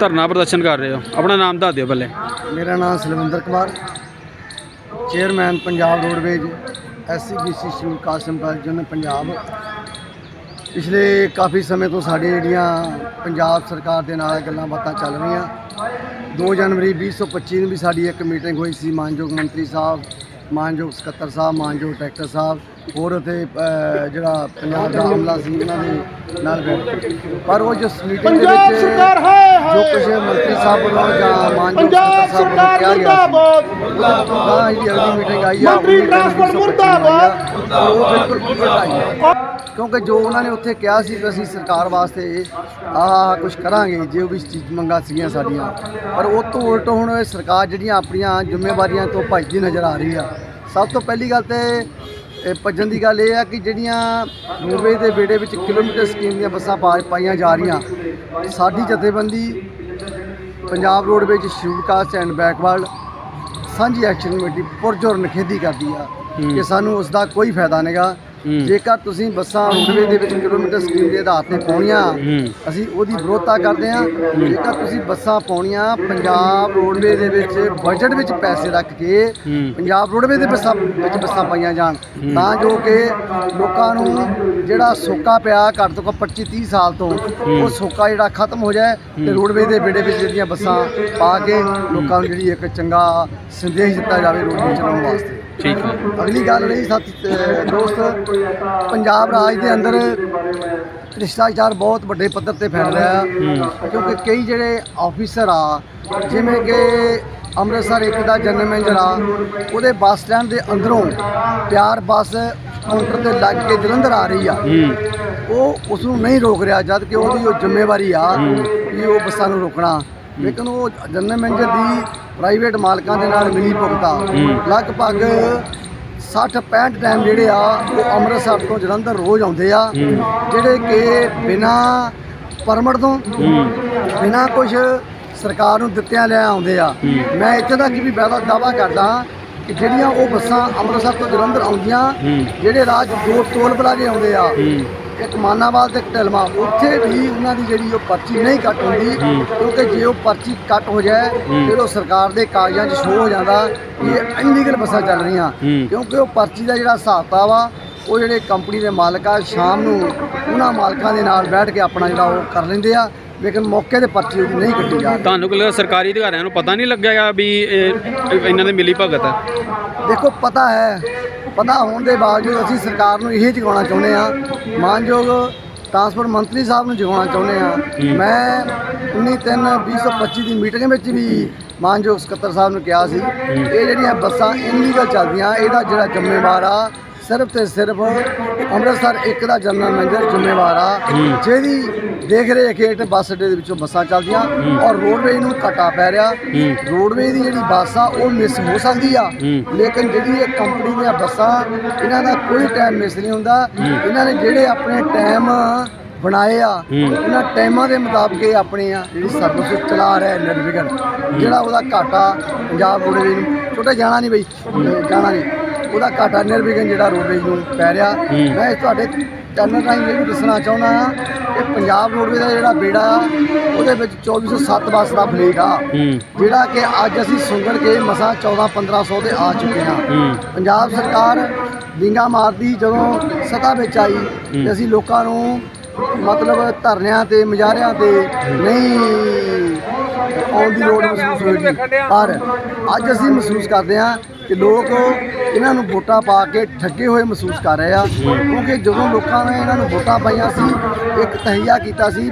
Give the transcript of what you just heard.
ਧਰਨਾ ਪ੍ਰਦਰਸ਼ਨ ਕਰ ਰਹੇ ਹੋ। ਆਪਣਾ ਨਾਮ ਦੱਸ ਦਿਓ ਪਹਿਲੇ। ਮੇਰਾ ਨਾਮ Salwinder Kumar, chairman Punjab roadways SCBC ਸ਼ੂਲ ਕਾਸਮ ਕਾਲਜ ਪੰਜਾਬ। ਪਿਛਲੇ ਕਾਫੀ ਸਮੇਂ ਤੋਂ ਸਾਡੇ ਜਿਹੜੀਆਂ ਪੰਜਾਬ ਸਰਕਾਰ ਦੇ ਨਾਲ ਗੱਲਾਂ ਬਾਤਾਂ ਚੱਲ ਰਹੀਆਂ। 2 ਜਨਵਰੀ 2025 ਨੂੰ ਵੀ ਸਾਡੀ ਇੱਕ ਮੀਟਿੰਗ ਹੋਈ ਸੀ, ਮਾਨਯੋਗ ਮੰਤਰੀ ਸਾਹਿਬ, ਮਾਨਯੋਗ ਸਕੱਤਰ ਸਾਹਿਬ, ਮਾਨਯੋਗ ਡਾਇਰੈਕਟਰ ਸਾਹਿਬ। ਹੋਰ ਅਤੇ ਜਿਹੜਾ ਪੰਜਾਬ ਦਾ ਅਮਲਾ ਸੀ ਉਹਨਾਂ ਦੇ ਨਾਲ ਬੈਠ। ਪਰ ਉਹ ਜਿਸ ਮੀਟਿੰਗ ਦੇ ਵਿੱਚ ਜੋ ਕੁਝ ਮੰਤਰੀ ਸਾਹਿਬ ਵੱਲੋਂ ਜਾਂ ਮਾਨਯੋਗ ਸਾਹਿਬ ਵੱਲੋਂ ਕਿਹਾ ਗਿਆ ਇਹ ਅਗਲੀ ਮੀਟਿੰਗ ਆਈ ਆ ਮੰਤਰੀ ਟਰਾਂਸਪੋਰਟ ਮੁਰਦਾਬਾਦ। ਉਹ ਬਿਲਕੁਲ ਕਿਉਂਕਿ ਜੋ ਉਹਨਾਂ ਨੇ ਉੱਥੇ ਕਿਹਾ ਸੀ ਕਿ ਅਸੀਂ ਸਰਕਾਰ ਵਾਸਤੇ ਆਹ ਕੁਝ ਕਰਾਂਗੇ ਜੇ ਉਹ ਵੀ ਚੀਜ਼ ਮੰਗਾ ਸੀਗੀਆਂ ਸਾਡੀਆਂ। ਪਰ ਉਹ ਤੋਂ ਉਲਟ ਹੁਣ ਸਰਕਾਰ ਜਿਹੜੀਆਂ ਆਪਣੀਆਂ ਜ਼ਿੰਮੇਵਾਰੀਆਂ ਤੋਂ ਭੱਜਦੀ ਨਜ਼ਰ ਆ ਰਹੀ ਆ। ਸਭ ਤੋਂ ਪਹਿਲੀ ਗੱਲ ਤੇ ਇਹ ਭੱਜਣ ਦੀ ਗੱਲ ਇਹ ਆ ਕਿ ਜਿਹੜੀਆਂ ਰੋਡਵੇ ਦੇ ਬੇੜੇ ਵਿੱਚ ਕਿਲੋਮੀਟਰ ਸਕੀਮ ਦੀਆਂ ਬੱਸਾਂ ਪਾ- ਪਾਈਆਂ ਜਾ ਰਹੀਆਂ ਸਾਡੀ ਜਥੇਬੰਦੀ ਪੰਜਾਬ ਰੋਡਵੇਜ ਸ਼ੂਟ ਕਾਸਟ ਐਂਡ ਬੈਕਵਰਡ ਸਾਂਝੀ ਐਕਸ਼ਨ ਕਮੇਟੀ ਪੁਰਜੋਰ ਨਖੇਦੀ ਕਰਦੀ ਆ ਕਿ ਸਾਨੂੰ ਉਸ ਦਾ ਕੋਈ ਫਾਇਦਾ ਨਹੀਂਗਾ। ਜੇਕਰ ਤੁਸੀਂ ਬੱਸਾਂ ਰੋਡਵੇ ਦੇ ਵਿੱਚ ਕਿਲੋਮੀਟਰ ਸਕੀਮ ਦੇ ਆਧਾਰ ਤੇ ਪਾਉਣੀਆਂ। ਅਸੀਂ ਉਹਦੀ ਵਿਰੋਧਤਾ ਕਰਦੇ ਹਾਂ। ਜੇਕਰ ਤੁਸੀਂ ਬੱਸਾਂ ਪਾਉਣੀਆਂ ਪੰਜਾਬ ਰੋਡਵੇ ਦੇ ਵਿੱਚ ਬਜਟ ਵਿੱਚ ਪੈਸੇ ਰੱਖ ਕੇ। ਪੰਜਾਬ ਰੋਡਵੇ ਦੇ ਬੱਸਾਂ ਵਿੱਚ ਬੱਸਾਂ ਪਾਈਆਂ ਜਾਣ ਤਾਂ ਜੋ ਕਿ ਲੋਕਾਂ ਨੂੰ ਜਿਹੜਾ ਸੋਕਾ ਪਿਆ ਘੱਟ ਤੋਂ ਘੱਟ 25 30 ਸਾਲ ਤੋਂ ਉਹ ਸੋਕਾ ਜਿਹੜਾ ਖਤਮ ਹੋ ਜਾਏ ਤੇ ਰੋਡਵੇ ਦੇ ਬੇੜੇ ਵਿੱਚ ਜਿਹੜੀਆਂ ਬੱਸਾਂ ਪਾ ਕੇ ਲੋਕਾਂ ਨੂੰ ਜਿਹੜੀ ਇੱਕ ਚੰਗਾ ਸੰਦੇਸ਼ ਦਿੱਤਾ ਜਾਵੇ ਰੋਡਵੇ ਚਲਾਉਣ ਵਾਸਤੇ। ਠੀਕ ਹੈ। ਅਗਲੀ ਗੱਲ ਰਹੀ ਸਾਥੀ ਅਹ ਦੋਸਤ ਪੰਜਾਬ ਰਾਜ ਦੇ ਅੰਦਰ ਭ੍ਰਿਸ਼ਟਾਚਾਰ ਬਹੁਤ ਵੱਡੇ ਪੱਧਰ ਤੇ ਫੈਲ ਰਿਹਾ ਕਿਉਂਕਿ ਕਈ ਜਿਹੜੇ ਆਫੀਸਰ ਆ ਜਿਵੇਂ ਕਿ ਅੰਮ੍ਰਿਤਸਰ ਇੱਕ ਦਾ ਜਨਰਲ ਮੈਨੇਜਰ ਆ ਉਹਦੇ ਬੱਸ ਸਟੈਂਡ ਦੇ ਅੰਦਰੋਂ ਪਿਆਰ ਬੱਸ ਕਾਊਂਟਰ ਤੇ ਲੱਗ ਕੇ ਜਲੰਧਰ ਆ ਰਹੀ ਆ। ਉਹ ਉਸ ਨੂੰ ਨਹੀਂ ਰੋਕ ਰਿਹਾ ਜਦ ਕਿ ਉਹਦੀ ਉਹ ਜ਼ਿੰਮੇਵਾਰੀ ਆ ਕਿ ਉਹ ਬੱਸਾਂ ਨੂੰ ਰੋਕਣਾ। ਲੇਕਿਨ ਉਹ ਜਨਰਲ ਮੈਨੇਜਰ ਦੀ ਪ੍ਰਾਈਵੇਟ ਮਾਲਕਾਂ ਦੇ ਨਾਲ ਮਿਲੀ ਭੁਗਤਾ ਲਗਭਗ 60 65 ਟਾਈਮ ਜਿਹੜੇ ਆ ਉਹ ਅੰਮ੍ਰਿਤਸਰ ਤੋਂ ਜਲੰਧਰ ਰੋਜ਼ ਆਉਂਦੇ ਆ ਜਿਹੜੇ ਕਿ ਬਿਨਾ ਪਰਮਿਟ ਤੋਂ ਬਿਨਾ ਕੁਝ ਸਰਕਾਰ ਨੂੰ ਦਿੱਤਿਆਂ ਲੈ ਆਉਂਦੇ ਆ। ਮੈਂ ਇੱਥੇ ਤੱਕ ਵੀ ਬੈਦਾ ਦਾਵਾ ਕਰਦਾ ਕਿ ਜਿਹੜੀਆਂ ਉਹ ਬੱਸਾਂ ਅੰਮ੍ਰਿਤਸਰ ਤੋਂ ਜਲੰਧਰ ਆਉਂਦੀਆਂ ਜਿਹੜੇ ਰਾਜ ਦੋ ਟੋਲ ਪਲਾਜ਼ੇ ਆਉਂਦੇ ਆ ਇੱਕ ਮਾਨਾਵਾਲ ਤੇ ਇੱਕ ਢਲਮਾ ਉੱਥੇ ਵੀ ਉਹਨਾਂ ਦੀ ਜਿਹੜੀ ਉਹ ਪਰਚੀ ਨਹੀਂ ਕੱਟ ਹੁੰਦੀ ਕਿਉਂਕਿ ਜੇ ਉਹ ਪਰਚੀ ਕੱਟ ਹੋ ਜਾਏ ਫਿਰ ਉਹ ਸਰਕਾਰ ਦੇ ਕਾਗਜ਼ਾਂ 'ਚ ਸ਼ੋਅ ਹੋ ਜਾਂਦਾ ਕਿ ਇਹ ਅਨਲੀਗਲ ਬੱਸਾਂ ਚੱਲ ਰਹੀਆਂ। ਕਿਉਂਕਿ ਉਹ ਪਰਚੀ ਦਾ ਜਿਹੜਾ ਹਿਸਾਬ ਕਿਤਾਬ ਆ ਉਹ ਜਿਹੜੇ ਕੰਪਨੀ ਦੇ ਮਾਲਕ ਆ ਸ਼ਾਮ ਨੂੰ ਉਹਨਾਂ ਮਾਲਕਾਂ ਦੇ ਨਾਲ ਬੈਠ ਕੇ ਆਪਣਾ ਜਿਹੜਾ ਉਹ ਕਰ ਲੈਂਦੇ ਆ ਲੇਕਿਨ ਮੌਕੇ ਤੇ ਪਰਚੀ ਉਹਦੀ ਨਹੀਂ ਕੱਟੀ ਜਾਂਦੀ ਤੁਹਾਨੂੰ ਕੋਈ ਸਰਕਾਰੀ ਅਧਿਕਾਰੀਆਂ ਨੂੰ ਪਤਾ ਨਹੀਂ ਲੱਗਿਆ ਵੀ ਇਹ ਇਹਨਾਂ ਦੇ ਮਿਲੀ ਭਗਤ ਹੈ ਦੇਖੋ ਪਤਾ ਹੈ ਪਤਾ ਹੋਣ ਦੇ ਬਾਵਜੂਦ ਅਸੀਂ ਸਰਕਾਰ ਨੂੰ ਇਹ ਜਗਾਉਣਾ ਚਾਹੁੰਦੇ ਆ ਮਾਨਯੋਗ ਟਰਾਂਸਪੋਰਟ ਮੰਤਰੀ ਸਾਹਿਬ ਨੂੰ ਜਗਾਉਣਾ ਚਾਹੁੰਦੇ ਆ ਮੈਂ 19/3/2025 ਦੀ ਮੀਟਿੰਗ ਵਿੱਚ ਵੀ ਮਾਨਯੋਗ ਸਕੱਤਰ ਸਾਹਿਬ ਨੂੰ ਕਿਹਾ ਸੀ। ਇਹ ਜਿਹੜੀਆਂ ਬੱਸਾਂ ਇਨਲੀਗਲ ਚੱਲਦੀਆਂ, ਇਹਦਾ ਜਿਹੜਾ ਜ਼ਿੰਮੇਵਾਰ ਆ ਸਿਰਫ ਤੇ ਸਿਰਫ ਅੰਮ੍ਰਿਤਸਰ ਇੱਕ ਦਾ ਜਨਰਲ ਮੈਨੇਜਰ ਜ਼ਿੰਮੇਵਾਰ ਆ ਜਿਹਦੀ ਦੇਖ ਰੇਖ ਹੇਠ ਬੱਸ ਅੱਡੇ ਦੇ ਵਿੱਚੋਂ ਬੱਸਾਂ ਚੱਲਦੀਆਂ ਔਰ ਰੋਡਵੇਜ ਨੂੰ ਘਾਟਾ ਪੈ ਰਿਹਾ। ਰੋਡਵੇਜ ਦੀ ਜਿਹੜੀ ਬੱਸ ਆ ਉਹ ਮਿਸ ਹੋ ਸਕਦੀ ਆ। ਲੇਕਿਨ ਜਿਹੜੀ ਇਹ ਕੰਪਨੀ ਦੀਆਂ ਬੱਸਾਂ ਇਹਨਾਂ ਦਾ ਕੋਈ ਟਾਈਮ ਮਿਸ ਨਹੀਂ ਹੁੰਦਾ। ਇਹਨਾਂ ਨੇ ਜਿਹੜੇ ਆਪਣੇ ਟਾਈਮ ਬਣਾਏ ਆ ਉਹਨਾਂ ਟਾਈਮਾਂ ਦੇ ਮੁਤਾਬਕ ਇਹ ਆਪਣੇ ਆ ਜਿਹੜੀ ਸਰਵਿਸ ਚਲਾ ਰਿਹਾ ਨਿਰਵਿਘਨ ਜਿਹੜਾ ਉਹਦਾ ਘਾਟਾ ਪੰਜਾਬ ਰੋਡਵੇਜ ਨੂੰ ਛੋਟਾ ਜਾਣਾ ਨਹੀਂ ਬਈ ਜਾਣਾ ਨਹੀਂ। ਉਹਦਾ ਘਾਟਾ ਨਿਰਵਿਘਨ ਜਿਹੜਾ ਰੋਡਵੇਜ ਨੂੰ ਪੈ ਰਿਹਾ। ਮੈਂ ਤੁਹਾਡੇ ਚੈਨਲ ਰਾਹੀਂ ਇਹ ਵੀ ਦੱਸਣਾ ਚਾਹੁੰਦਾ ਹਾਂ ਕਿ ਪੰਜਾਬ ਰੋਡਵੇਜ ਦਾ ਜਿਹੜਾ ਬੇੜਾ ਆ ਉਹਦੇ ਵਿੱਚ 2407 ਬੱਸ ਦਾ ਫਲੀਟ ਆ। ਜਿਹੜਾ ਕਿ ਅੱਜ ਅਸੀਂ ਸੁੰਗੜ ਕੇ ਮਸਾਂ 14 1500 ਤੇ ਆ ਚੁੱਕੇ ਹਾਂ। ਪੰਜਾਬ ਸਰਕਾਰ ਵਿੰਗਾ ਮਾਰਦੀ ਜਦੋਂ ਸਤਾ ਵਿੱਚ ਆਈ ਤੇ ਅਸੀਂ ਲੋਕਾਂ ਨੂੰ ਮਤਲਬ ਧਰਨਿਆਂ ਤੇ ਮੁਜ਼ਾਹਰਿਆਂ ਤੇ ਨਹੀਂ ਆਉਣ ਦੀ ਲੋੜ ਮਹਿਸੂਸ ਹੋਈ ਪਰ ਅੱਜ ਅਸੀਂ ਮਹਿਸੂਸ ਕਰਦੇ ਹਾਂ ਕਿ ਲੋਕ ਇਹਨਾਂ ਨੂੰ ਵੋਟਾਂ ਪਾ ਕੇ ਠੱਗੇ ਹੋਏ ਮਹਿਸੂਸ ਕਰ ਰਹੇ ਆ, ਕਿਉਂਕਿ ਜਦੋਂ ਲੋਕਾਂ ਨੇ ਇਹਨਾਂ ਨੂੰ ਵੋਟਾਂ ਪਾਈਆਂ ਸੀ, ਇੱਕ ਤਹੀਆ ਕੀਤਾ ਸੀ ਵੀ